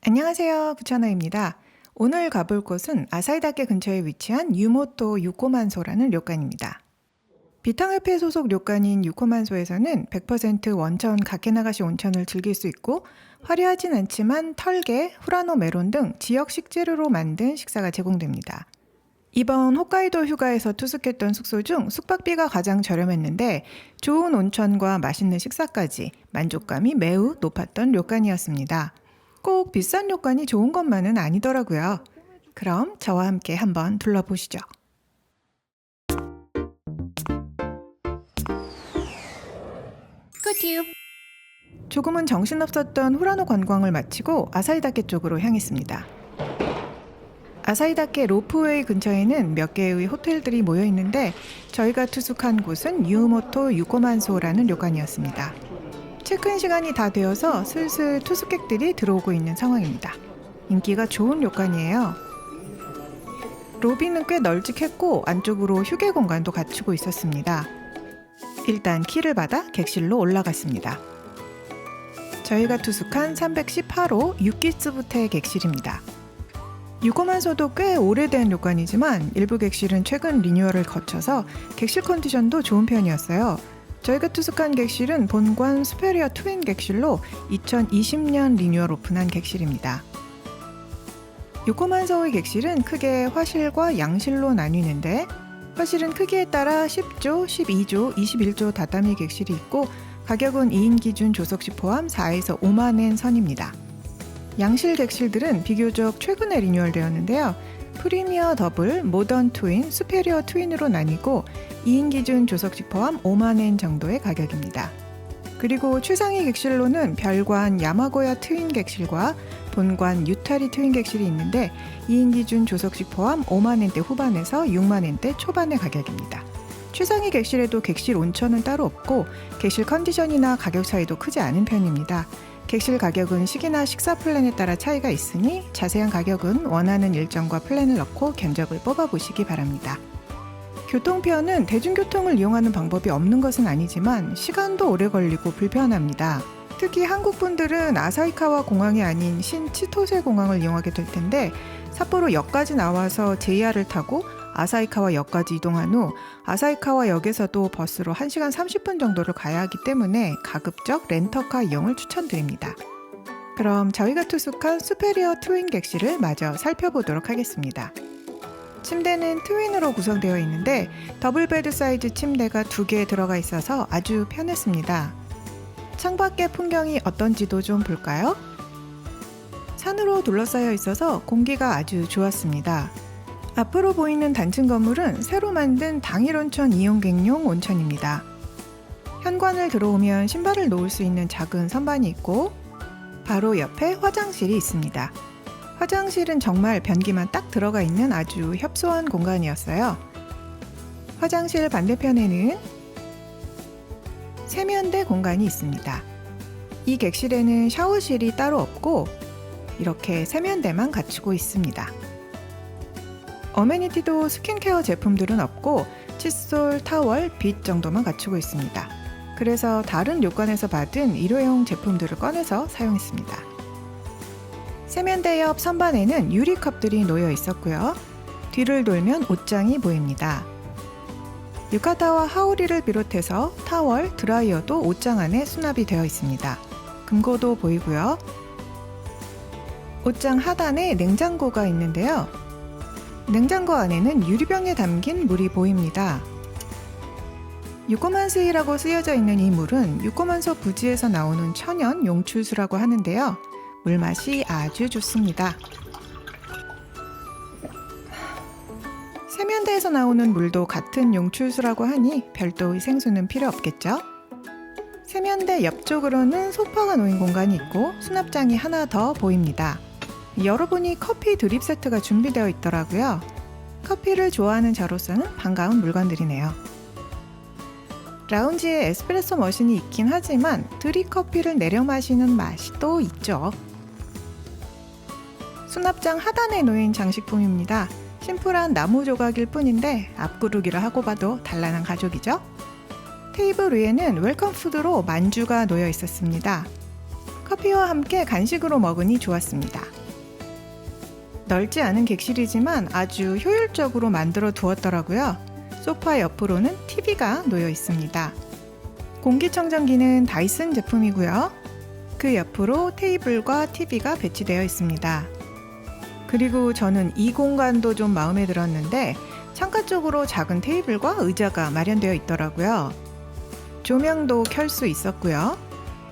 안녕하세요. 부천아입니다. 오늘 가볼 곳은 아사이다케 근처에 위치한 유모토 유코만소라는 료칸입니다. 비탕협회 소속 료칸인 유코만소에서는 100% 원천 가케나가시 온천을 즐길 수 있고 화려하진 않지만 털개, 후라노 메론 등 지역 식재료로 만든 식사가 제공됩니다. 이번 홋카이도 휴가에서 투숙했던 숙소 중 숙박비가 가장 저렴했는데 좋은 온천과 맛있는 식사까지 만족감이 매우 높았던 료칸이었습니다. 꼭 비싼 료칸이 좋은 것만은 아니더라고요. 그럼 저와 함께 한번 둘러보시죠. 조금은 정신없었던 후라노 관광을 마치고 아사이다케 쪽으로 향했습니다. 아사이다케 로프웨이 근처에는 몇 개의 호텔들이 모여 있는데 저희가 투숙한 곳은 유모토 유코만소라는旅館이었습니다. 체크인 시간이 다 되어서 슬슬 투숙객들이 들어오고 있는 상황입니다. 인기가 좋은 료관이에요. 로비는 꽤 널찍했고 안쪽으로 휴게 공간도 갖추고 있었습니다. 일단 키를 받아 객실로 올라갔습니다. 저희가 투숙한 318호 유키츠부테 객실입니다. 유고만서도 꽤 오래된 료관이지만 일부 객실은 최근 리뉴얼을 거쳐서 객실 컨디션도 좋은 편이었어요. 저희가 투숙한 객실은 본관 스페리어 트윈 객실로 2020년 리뉴얼 오픈한 객실입니다. 유코만서의 객실은 크게 화실과 양실로 나뉘는데 화실은 크기에 따라 10조, 12조, 21조 다다미 객실이 있고 가격은 2인 기준 조석시 포함 4에서 5만엔 선입니다. 양실 객실들은 비교적 최근에 리뉴얼되었는데요. 프리미어 더블, 모던 트윈, 수페리어 트윈으로 나뉘고 2인 기준 조석시 포함 5만엔 정도의 가격입니다. 그리고 최상위 객실로는 별관 야마고야 트윈 객실과 본관 유타리 트윈 객실이 있는데 2인 기준 조석시 포함 5만엔대 후반에서 6만엔대 초반의 가격입니다. 최상위 객실에도 객실 온천은 따로 없고 객실 컨디션이나 가격 차이도 크지 않은 편입니다. 객실 가격은 시기나 식사 플랜에 따라 차이가 있으니 자세한 가격은 원하는 일정과 플랜을 넣고 견적을 뽑아보시기 바랍니다. 교통편은 대중교통을 이용하는 방법이 없는 것은 아니지만 시간도 오래 걸리고 불편합니다. 특히 한국 분들은 아사히카와 공항이 아닌 신치토세 공항을 이용하게 될 텐데 삿포로 역까지 나와서 JR을 타고 아사히카와 역까지 이동한 후 아사히카와 역에서도 버스로 1시간 30분 정도를 가야 하기 때문에 가급적 렌터카 이용을 추천드립니다. 그럼 저희가 투숙한 수페리어 트윈 객실을 마저 살펴보도록 하겠습니다. 침대는 트윈으로 구성되어 있는데 더블 베드 사이즈 침대가 두 개 들어가 있어서 아주 편했습니다. 창밖의 풍경이 어떤지도 좀 볼까요? 산으로 둘러싸여 있어서 공기가 아주 좋았습니다. 앞으로 보이는 단층 건물은 새로 만든 당일 온천 이용객용 온천입니다. 현관을 들어오면 신발을 놓을 수 있는 작은 선반이 있고 바로 옆에 화장실이 있습니다. 화장실은 정말 변기만 딱 들어가 있는 아주 협소한 공간이었어요. 화장실 반대편에는 세면대 공간이 있습니다. 이 객실에는 샤워실이 따로 없고 이렇게 세면대만 갖추고 있습니다. 어메니티도 스킨케어 제품들은 없고 칫솔, 타월, 빗 정도만 갖추고 있습니다. 그래서 다른旅館에서 받은 일회용 제품들을 꺼내서 사용했습니다. 세면대 옆 선반에는 유리컵들이 놓여 있었고요. 뒤를 돌면 옷장이 보입니다. 유카타와 하우리를 비롯해서 타월, 드라이어도 옷장 안에 수납이 되어 있습니다. 금고도 보이고요. 옷장 하단에 냉장고가 있는데요. 냉장고 안에는 유리병에 담긴 물이 보입니다. 유코만스이라고 쓰여져 있는 이 물은 유코만서 부지에서 나오는 천연 용출수라고 하는데요. 물맛이 아주 좋습니다. 세면대에서 나오는 물도 같은 용출수라고 하니 별도의 생수는 필요 없겠죠? 세면대 옆쪽으로는 소파가 놓인 공간이 있고 수납장이 하나 더 보입니다. 열어보니 커피 드립 세트가 준비되어 있더라고요. 커피를 좋아하는 저로서는 반가운 물건들이네요. 라운지에 에스프레소 머신이 있긴 하지만 드립 커피를 내려 마시는 맛이 또 있죠. 수납장 하단에 놓인 장식품입니다. 심플한 나무 조각일 뿐인데 앞구르기를 하고 봐도 단란한 가족이죠. 테이블 위에는 웰컴 푸드로 만주가 놓여 있었습니다. 커피와 함께 간식으로 먹으니 좋았습니다. 넓지 않은 객실이지만 아주 효율적으로 만들어 두었더라고요. 소파 옆으로는 TV가 놓여 있습니다. 공기청정기는 다이슨 제품이고요. 그 옆으로 테이블과 TV가 배치되어 있습니다. 그리고 저는 이 공간도 좀 마음에 들었는데 창가 쪽으로 작은 테이블과 의자가 마련되어 있더라고요. 조명도 켤 수 있었고요.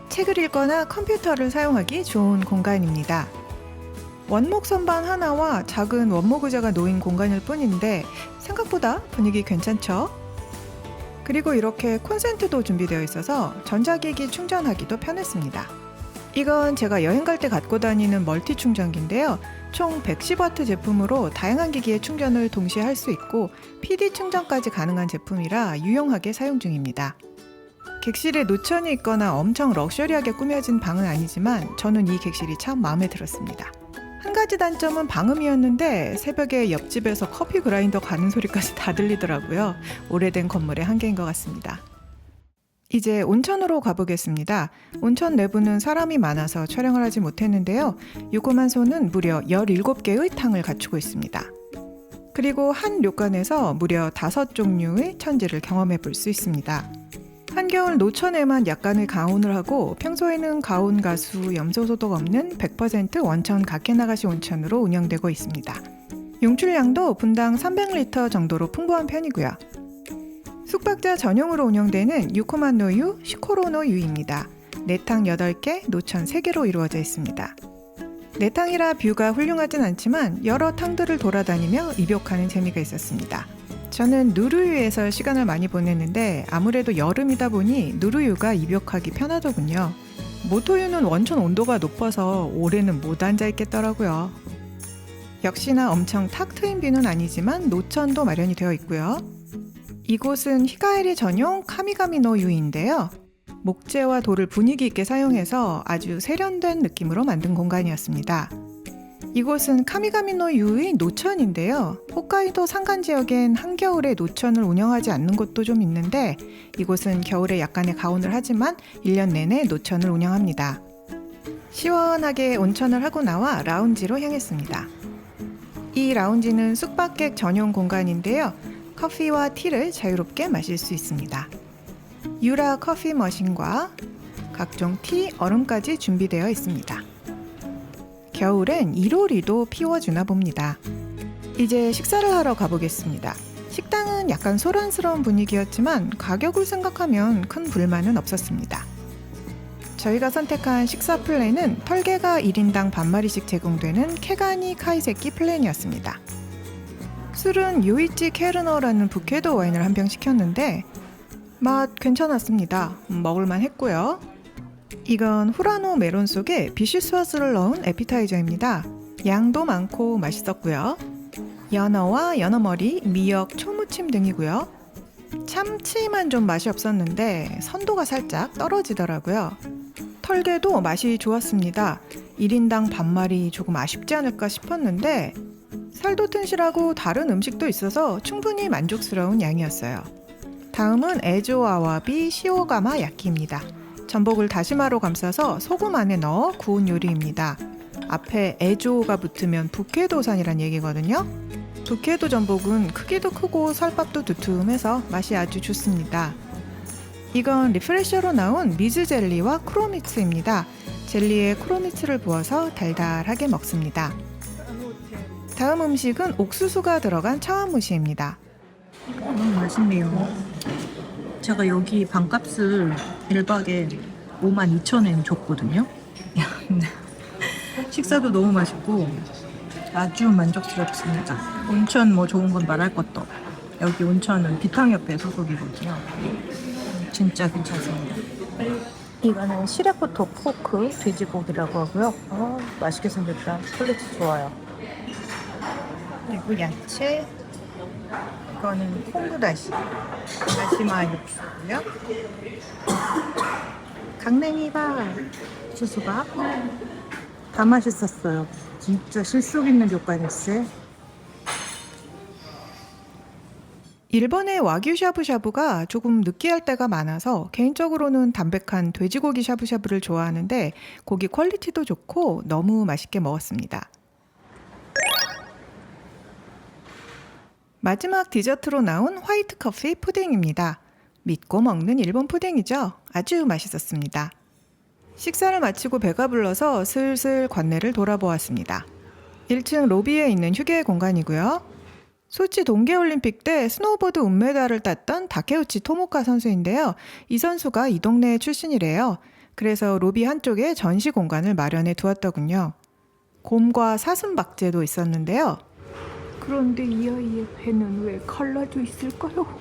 책을 읽거나 컴퓨터를 사용하기 좋은 공간입니다. 원목 선반 하나와 작은 원목 의자가 놓인 공간일 뿐인데 생각보다 분위기 괜찮죠? 그리고 이렇게 콘센트도 준비되어 있어서 전자기기 충전하기도 편했습니다. 이건 제가 여행 갈 때 갖고 다니는 멀티 충전기인데요. 총 110W 제품으로 다양한 기기에 충전을 동시에 할 수 있고 PD 충전까지 가능한 제품이라 유용하게 사용 중입니다. 객실에 노천이 있거나 엄청 럭셔리하게 꾸며진 방은 아니지만 저는 이 객실이 참 마음에 들었습니다. 한 가지 단점은 방음이었는데 새벽에 옆집에서 커피 그라인더 가는 소리까지 다 들리더라고요. 오래된 건물의 한계인 것 같습니다. 이제 온천으로 가보겠습니다. 온천 내부는 사람이 많아서 촬영을 하지 못했는데요. 요코만소는 무려 17개의 탕을 갖추고 있습니다. 그리고 한 료관에서 무려 5종류의 천지를 경험해 볼 수 있습니다. 한겨울 노천에만 약간의 가온을 하고 평소에는 가온 가수 염소 소독 없는 100% 원천 가케나가시 온천으로 운영되고 있습니다. 용출량도 분당 300리터 정도로 풍부한 편이고요. 숙박자 전용으로 운영되는 유코만 노유 시코로노 유입니다. 내탕 8개, 노천 3개로 이루어져 있습니다. 내탕이라 뷰가 훌륭하진 않지만 여러 탕들을 돌아다니며 입욕하는 재미가 있었습니다. 저는 누르유에서 시간을 많이 보냈는데 아무래도 여름이다 보니 누르유가 입욕하기 편하더군요. 모토유는 원천 온도가 높아서 올해는 못 앉아 있겠더라고요. 역시나 엄청 탁 트인 뷰는 아니지만 노천도 마련이 되어 있고요. 이곳은 히가에리 전용 카미가미노 유인데요. 목재와 돌을 분위기 있게 사용해서 아주 세련된 느낌으로 만든 공간이었습니다. 이곳은 카미가미노 유의 노천인데요. 홋카이도 산간 지역엔 한겨울에 노천을 운영하지 않는 곳도 좀 있는데 이곳은 겨울에 약간의 가온을 하지만 1년 내내 노천을 운영합니다. 시원하게 온천을 하고 나와 라운지로 향했습니다. 이 라운지는 숙박객 전용 공간인데요. 커피와 티를 자유롭게 마실 수 있습니다. 유라 커피 머신과 각종 티, 얼음까지 준비되어 있습니다. 겨울엔 이로리도 피워주나 봅니다. 이제 식사를 하러 가보겠습니다. 식당은 약간 소란스러운 분위기였지만 가격을 생각하면 큰 불만은 없었습니다. 저희가 선택한 식사 플랜은 털개가 1인당 반마리씩 제공되는 케가니 카이세키 플랜이었습니다. 술은 요이치 케르너라는 부케도 와인을 한 병 시켰는데 맛 괜찮았습니다. 음, 먹을만 했고요. 이건 후라노 메론 속에 비시스와스를 넣은 에피타이저입니다. 양도 많고 맛있었고요. 연어와 연어머리, 미역, 초무침 등이고요. 참치만 좀 맛이 없었는데 선도가 살짝 떨어지더라고요. 털개도 맛이 좋았습니다. 1인당 반마리 조금 아쉽지 않을까 싶었는데 살도 튼실하고 다른 음식도 있어서 충분히 만족스러운 양이었어요. 다음은 에조아와비 시오가마 야끼입니다. 전복을 다시마로 감싸서 소금 안에 넣어 구운 요리입니다. 앞에 에조가 붙으면 북해도산이란 얘기거든요. 북해도 전복은 크기도 크고 살밥도 두툼해서 맛이 아주 좋습니다. 이건 리프레셔로 나온 미즈 젤리와 크로미츠입니다. 젤리에 크로미츠를 부어서 달달하게 먹습니다. 다음 음식은 옥수수가 들어간 차와무시입니다. 너무 맛있네요. 제가 여기 방값을 1박에 5만 2천 엔 줬거든요. 식사도 너무 맛있고 아주 만족스럽습니다. 온천 뭐 좋은 건 말할 것도 여기 온천은 비탕 옆에 소속이거든요. 진짜 괜찮습니다. 이거는 시레포토 포크 돼지고기라고 하고요. 아, 맛있게 생겼다. 퀄리티 좋아요. 그리고 야채 이거는 콩두다시 다시마 육수고요. 강냉이밥 수수밥? 다 맛있었어요. 진짜 실속 있는 교과였어요. 일본의 와규 샤브샤브가 조금 느끼할 때가 많아서 개인적으로는 담백한 돼지고기 샤브샤브를 좋아하는데 고기 퀄리티도 좋고 너무 맛있게 먹었습니다. 마지막 디저트로 나온 화이트 커피 푸딩입니다. 믿고 먹는 일본 푸딩이죠. 아주 맛있었습니다. 식사를 마치고 배가 불러서 슬슬 관내를 돌아보았습니다. 1층 로비에 있는 휴게 공간이고요. 소치 동계올림픽 때 스노우보드 은메달을 땄던 다케우치 토모카 선수인데요. 이 선수가 이 동네 출신이래요. 그래서 로비 한쪽에 전시 공간을 마련해 두었더군요. 곰과 사슴박제도 있었는데요. 그런데 이 아이의 배는 왜 갈라져 있을까요?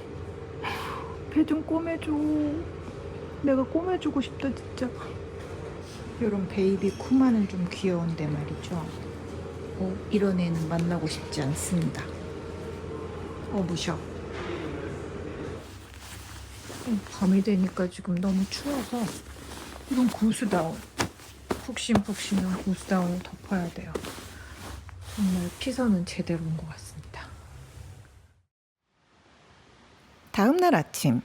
배 좀 꼬매줘. 내가 꼬매주고 싶다 진짜. 이런 베이비 쿠마는 좀 귀여운데 말이죠. 어, 이런 애는 만나고 싶지 않습니다. 어, 무셔. 음, 밤이 되니까 지금 너무 추워서 이건 구스다운. 푹신푹신한 구스다운을 덮어야 돼요. 정말 피서는 제대로 온것 같습니다. 다음 날 아침.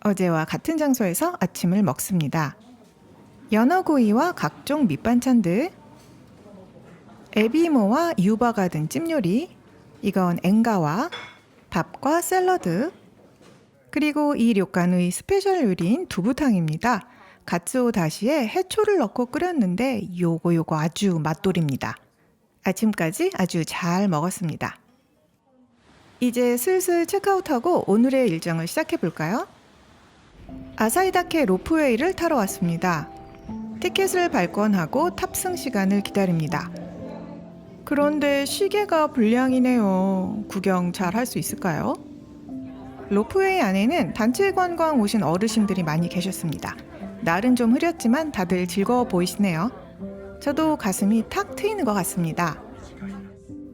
어제와 같은 장소에서 아침을 먹습니다. 연어구이와 각종 밑반찬들, 에비모와 유바가 든 찜요리, 이건 엔가와 밥과 샐러드, 그리고 이 료칸의 스페셜 요리인 두부탕입니다. 가츠오 다시에 해초를 넣고 끓였는데 요거 요거 아주 맛돌입니다. 아침까지 아주 잘 먹었습니다. 이제 슬슬 체크아웃하고 오늘의 일정을 시작해 볼까요? 아사이다케 로프웨이를 타러 왔습니다. 티켓을 발권하고 탑승 시간을 기다립니다. 그런데 시계가 불량이네요. 구경 잘 할 수 있을까요? 로프웨이 안에는 단체 관광 오신 어르신들이 많이 계셨습니다. 날은 좀 흐렸지만 다들 즐거워 보이시네요. 저도 가슴이 탁 트이는 것 같습니다.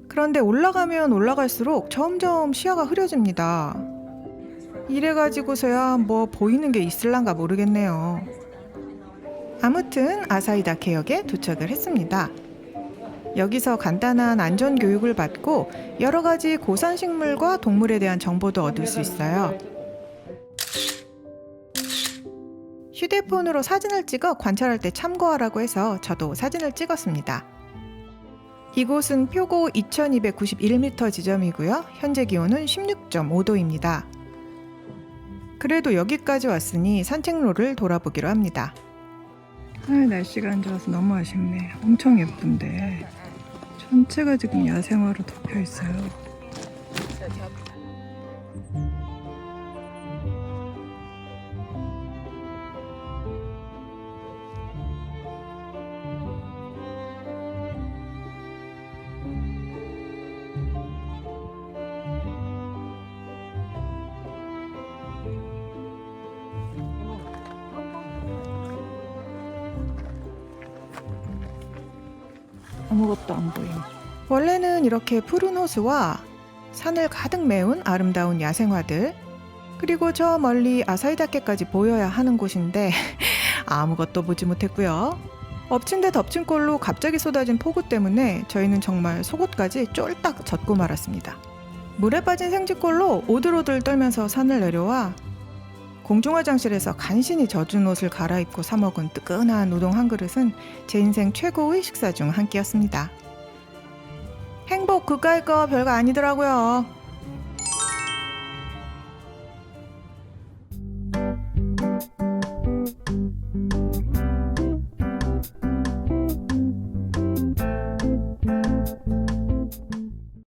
그런데 올라가면 올라갈수록 점점 시야가 흐려집니다. 이래가지고서야 뭐 보이는 게 있을란가 모르겠네요. 아무튼 아사이다 개역에 도착을 했습니다. 여기서 간단한 안전 교육을 받고 여러 가지 고산 식물과 동물에 대한 정보도 얻을 수 있어요. 휴대폰으로 사진을 찍어 관찰할 때 참고하라고 해서 저도 사진을 찍었습니다. 이곳은 표고 2291m 지점이고요. 현재 기온은 16.5도입니다. 그래도 여기까지 왔으니 산책로를 돌아보기로 합니다. 아, 날씨가 안 좋아서 너무 아쉽네. 엄청 예쁜데 전체가 지금 야생화로 덮여 있어요. 아무것도 안 보임. 원래는 이렇게 푸른 호수와 산을 가득 메운 아름다운 야생화들 그리고 저 멀리 아사이다케까지 보여야 하는 곳인데 아무것도 보지 못했고요. 엎친 데 덮친 꼴로 갑자기 쏟아진 폭우 때문에 저희는 정말 속옷까지 쫄딱 젖고 말았습니다. 물에 빠진 생쥐꼴로 오들오들 떨면서 산을 내려와 공중화장실에서 간신히 젖은 옷을 갈아입고 사 먹은 뜨끈한 우동 한 그릇은 제 인생 최고의 식사 중 한 끼였습니다. 행복 그까이 거 별거 아니더라고요.